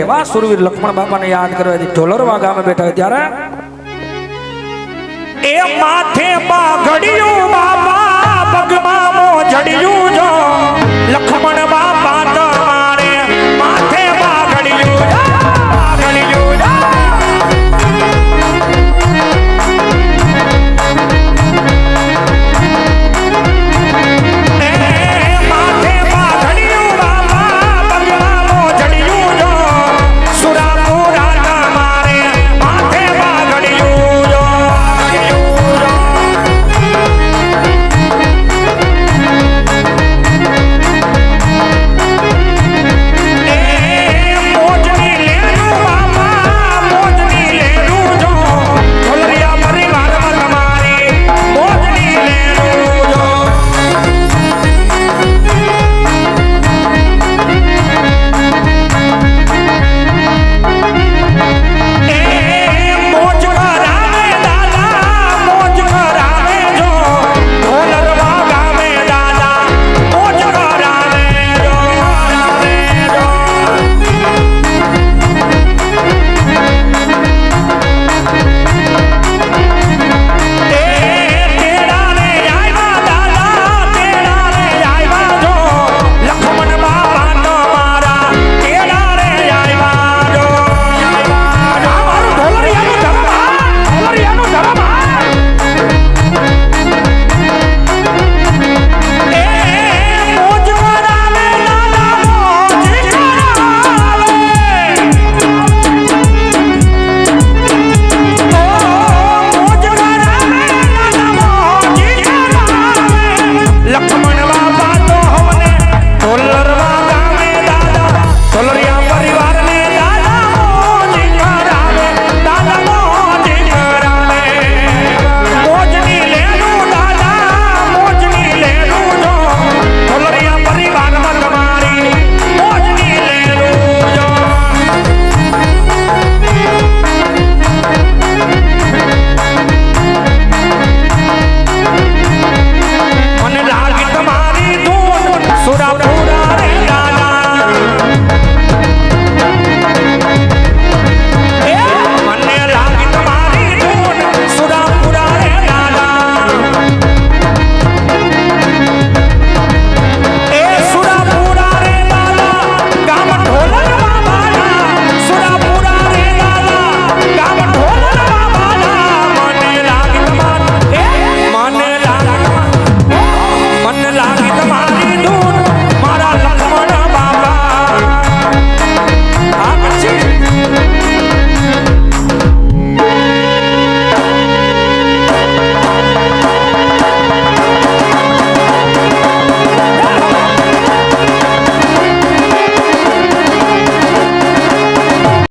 એવા સુરવીર લક્ષ્મણ બાપાને યાદ કરવાથી ઢોલરવા ગામે બેઠા હોય ત્યારે એ માથે બાઘડિયું બાપા, પગમાં મોજડિયું જો. લક્ષ્મણ